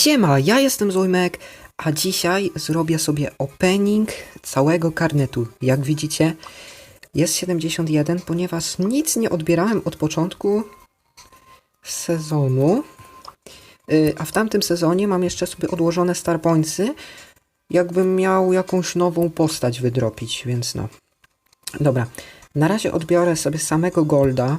Siema, ja jestem Zojmek, a dzisiaj zrobię sobie opening całego karnetu. Jak widzicie, jest 71, ponieważ nic nie odbierałem od początku sezonu. Yy, A w tamtym sezonie mam jeszcze sobie odłożone star pointsy, jakbym miał jakąś nową postać wydropić, więc no. Dobra, na razie odbiorę sobie samego Golda.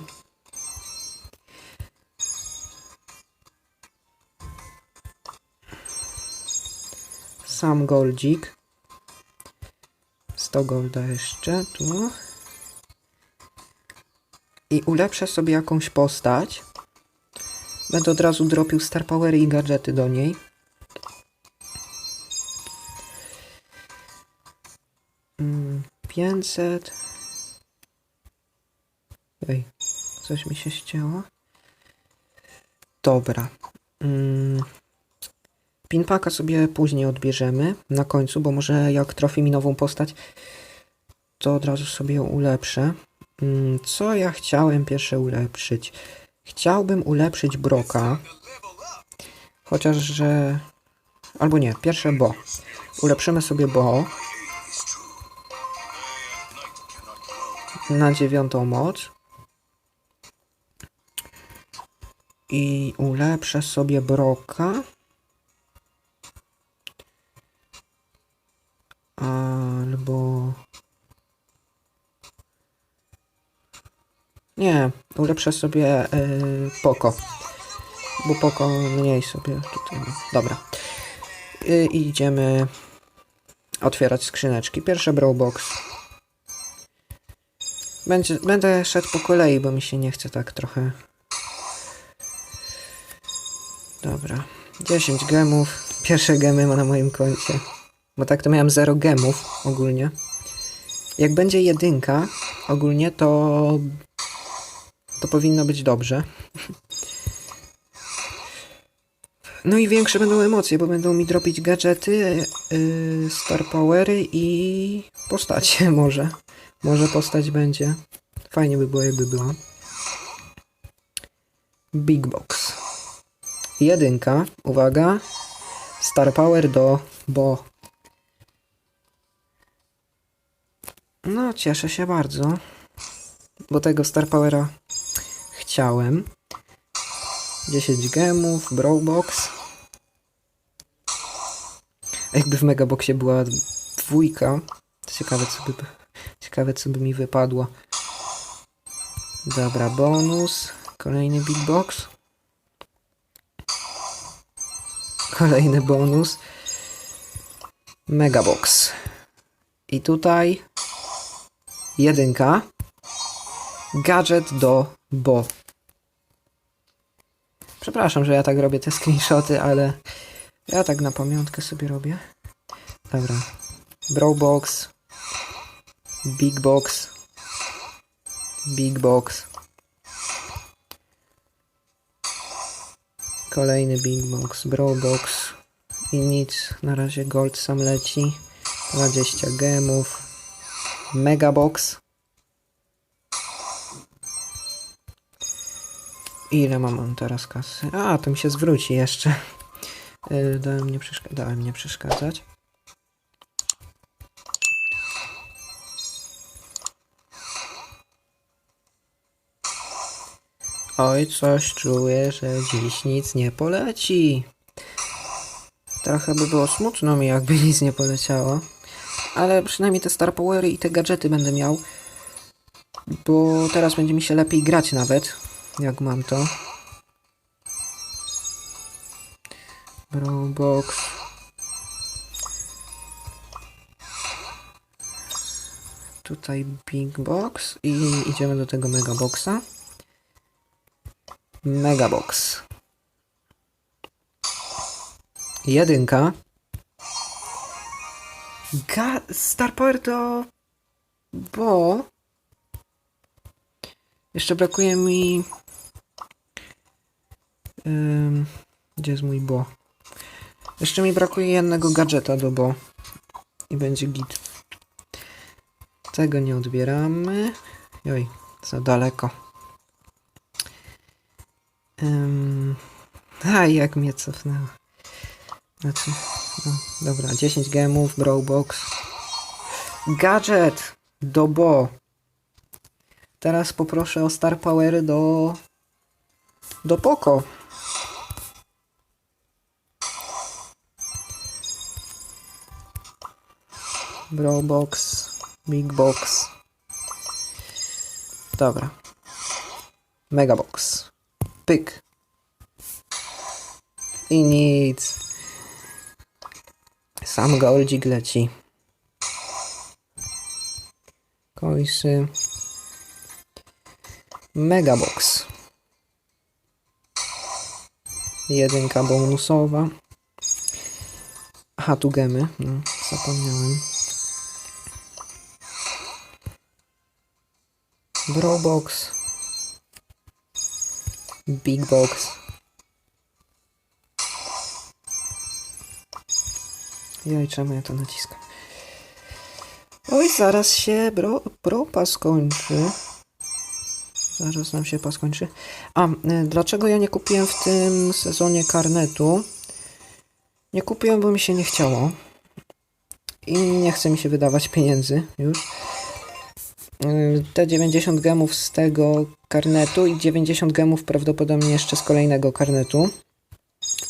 Sam Goldzik. 100 golda jeszcze tu. I ulepszę sobie jakąś postać. Będę od razu dropił star powery i gadżety do niej. Mm, 500. Ej, coś mi się ścięło. Dobra. Mm, Pinpaka sobie później odbierzemy na końcu, bo może jak trafi mi nową postać, to od razu sobie ją ulepszę. Mm, Co ja chciałem pierwsze ulepszyć? Chciałbym ulepszyć Broka. Chociaż, że... Albo nie, pierwsze Bo. Ulepszymy sobie Bo. Na dziewiątą moc. I ulepszę sobie Broka. Nie, ulepszę sobie yy, Poko. Bo Poko mniej sobie tutaj. Dobra. Y, I idziemy otwierać skrzyneczki. Pierwszy Brawlbox. Będzie, będę szedł po kolei, bo mi się nie chce tak trochę. Dobra. 10 gemów. Pierwsze gemy ma na moim koncie. Bo tak to miałem 0 gemów ogólnie. Jak będzie jedynka ogólnie, to to powinno być dobrze. No i większe będą emocje, bo będą mi dropić gadżety, yy, star powery i postacie może. Może postać będzie. Fajnie by było, jakby była. Big Box. Jedynka, uwaga. Star Power do Bo. No, cieszę się bardzo. Bo tego Star Powera chciałem. 10 gemów, Brawlbox. A Jakby w Megaboxie była dwójka, to ciekawe co by, ciekawe co by mi wypadło. Dobra, bonus. Kolejny Big Box. Kolejny bonus. Megabox. I tutaj jedynka. Gadżet do Bo. Przepraszam, że ja tak robię te screenshoty, ale ja tak na pamiątkę sobie robię. Dobra. Brawlbox. Big Box. Big Box. Kolejny Big Box. Brawlbox. I nic. Na razie Gold sam leci. 20 gemów. Megabox. Ile mam on teraz kasy? A, to mi się zwróci jeszcze. Yy, dałem, nie dałem nie przeszkadzać. Oj, coś czuję, że dziś nic nie poleci. Trochę by było smutno mi, jakby nic nie poleciało. Ale przynajmniej te Star Powery i te gadżety będę miał. Bo teraz będzie mi się lepiej grać nawet. Jak mam to. Brawlbox. Tutaj Big Box i idziemy do tego Mega Boxa. Mega Box. Jedynka. Ga Star Power to... Bo... Jeszcze brakuje mi... Ym, gdzie jest mój bo? Jeszcze mi brakuje jednego gadżeta do bo. I będzie git. Tego nie odbieramy. Oj, za daleko. Ym, a, jak mnie cofnęło. Znaczy, no, dobra, 10 gemów, Brawlbox. Gadżet do Bo. Teraz poproszę o Star Powery do... do Poco. Brawlbox, Big Box. Dobra. Megabox. Pyk. I nic. Sam goldzik leci. Końsy. Megabox. Jedynka bonusowa. Aha, tu gemy. No, zapomniałem. Brawlbox. Big Box. Jaj, czemu ja to naciskam? Oj, zaraz się bro, bropa skończy. Zaraz nam się pas skończy. A, y, dlaczego ja nie kupiłem w tym sezonie karnetu? Nie kupiłem, bo mi się nie chciało. I nie chce mi się wydawać pieniędzy już. Y, Te 90 gemów z tego karnetu i 90 gemów prawdopodobnie jeszcze z kolejnego karnetu.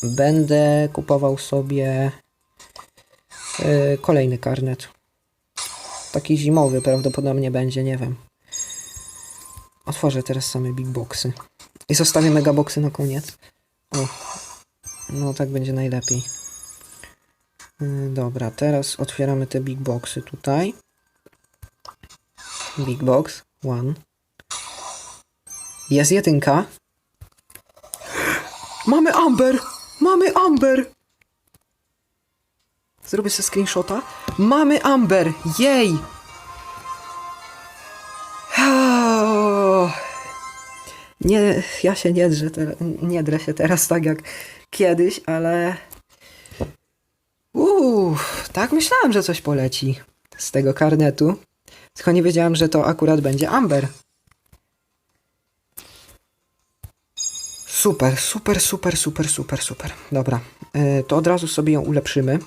Będę kupował sobie y, kolejny karnet. Taki zimowy prawdopodobnie będzie, nie wiem. Otworzę teraz same big boxy. I zostawię megaboxy na koniec. O. No tak będzie najlepiej. Y, Dobra, teraz otwieramy te big boxy tutaj. Big box, one. Jest jedynka. Mamy Amber! Mamy Amber! Zrobię sobie screenshota. Mamy Amber! Jej! Nie, ja się nie drę, teraz, nie drę się teraz tak jak kiedyś, ale... Uff, tak myślałem, że coś poleci z tego karnetu. Tylko nie wiedziałem, że to akurat będzie Amber. Super, super, super, super, super, super. Dobra, e, to od razu sobie ją ulepszymy.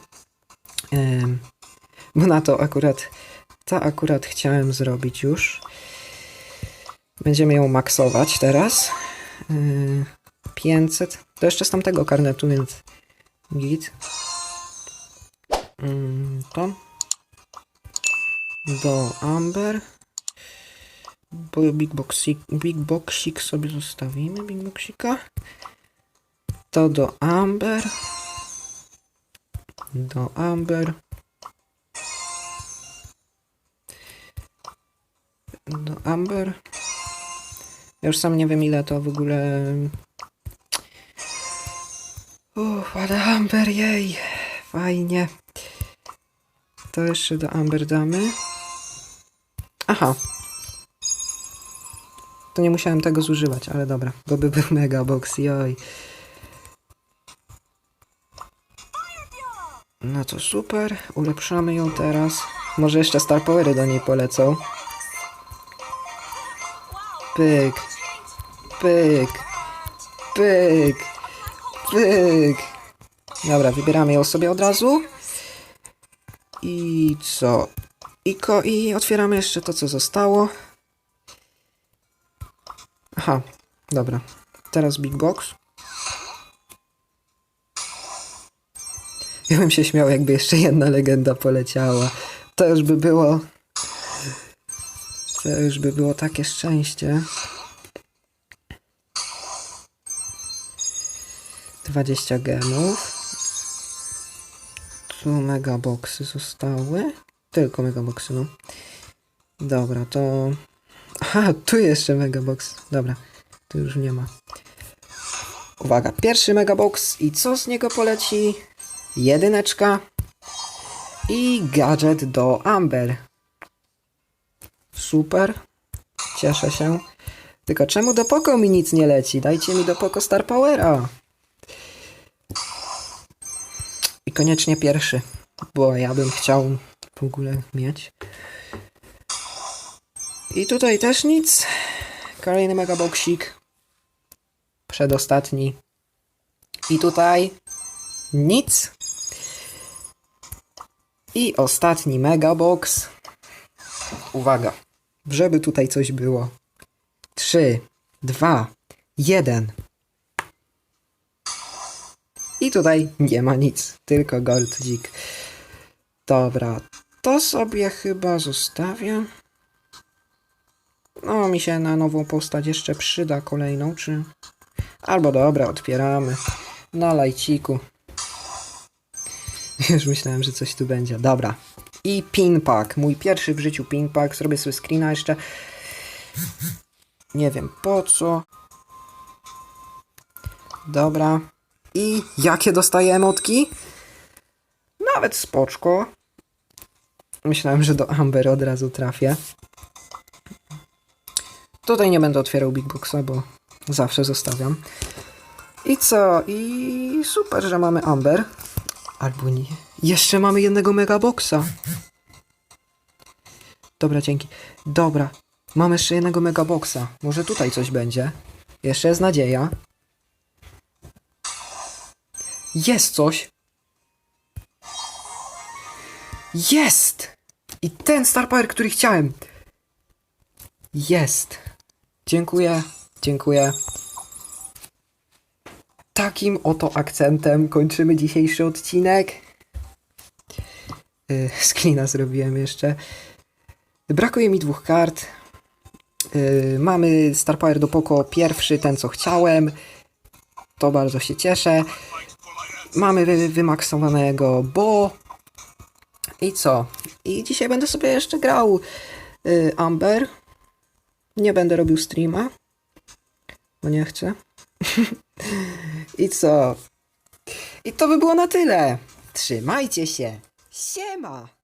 Em, Bo na to akurat, to akurat chciałem zrobić już. Będziemy ją maksować teraz. Yy, 500. To jeszcze z tamtego karnetu, więc git. Mm, To. Do Amber. Bo Big Boxik, Big Boxik sobie zostawimy. Big Boxika. To do Amber. Do Amber. Do Amber. Ja już sam nie wiem ile to w ogóle. Uff, ale Amber, jej. Fajnie. To jeszcze do Amber damy. Aha. To nie musiałem tego zużywać, ale dobra. Bo by był mega box, joj. No to super. Ulepszamy ją teraz. Może jeszcze Star Powery do niej polecą. Pyk. Pyk. Pyk. Pyk. Dobra, wybieramy ją sobie od razu. I co? I, ko I otwieramy jeszcze to, co zostało. Aha, dobra. Teraz Big Box. Ja bym się śmiał, jakby jeszcze jedna legenda poleciała. To już by było... To już by było takie szczęście. 20 gemów. Tu megaboxy zostały. Tylko megaboxy, no. Dobra, to... Aha, tu jeszcze megabox. Dobra, tu już nie ma. Uwaga, pierwszy megabox i co z niego poleci? Jedyneczka i gadżet do Amber. Super. Cieszę się. Tylko czemu do Poco mi nic nie leci? Dajcie mi do Poco Star Powera. Koniecznie pierwszy, bo ja bym chciał w ogóle mieć. I tutaj też nic. Kolejny megaboxik. Przedostatni. I tutaj nic. I ostatni megabox. Uwaga, żeby tutaj coś było. 3, 2, 1. I tutaj nie ma nic, tylko gold dzik. Dobra, to sobie chyba zostawię. No, mi się na nową postać jeszcze przyda kolejną, czy... Albo dobra, otwieramy. Na lajciku. Już myślałem, że coś tu będzie. Dobra. I pinpack. Mój pierwszy w życiu pinpack. Zrobię sobie screena jeszcze. Nie wiem po co. Dobra. I jakie dostaję emotki? Nawet spoczko. Myślałem, że do Amber od razu trafię. Tutaj nie będę otwierał Big Boxa, bo zawsze zostawiam. I co? I super, że mamy Amber. Albo nie. Jeszcze mamy jednego megaboxa. Dobra, dzięki. Dobra. Mamy jeszcze jednego megaboxa. Może tutaj coś będzie. Jeszcze jest nadzieja. Jest coś. Jest! I ten Star Power, który chciałem. Jest. Dziękuję. Dziękuję. Takim oto akcentem kończymy dzisiejszy odcinek. Yy, screena zrobiłem jeszcze. Brakuje mi dwóch kart. Yy, mamy Star Power do Poco pierwszy, ten co chciałem. To bardzo się cieszę. Mamy wy wymaksowanego Bo. I co? I dzisiaj będę sobie jeszcze grał yy, Amber. Nie będę robił streama. Bo nie chcę. I co? I to by było na tyle. Trzymajcie się. Siema!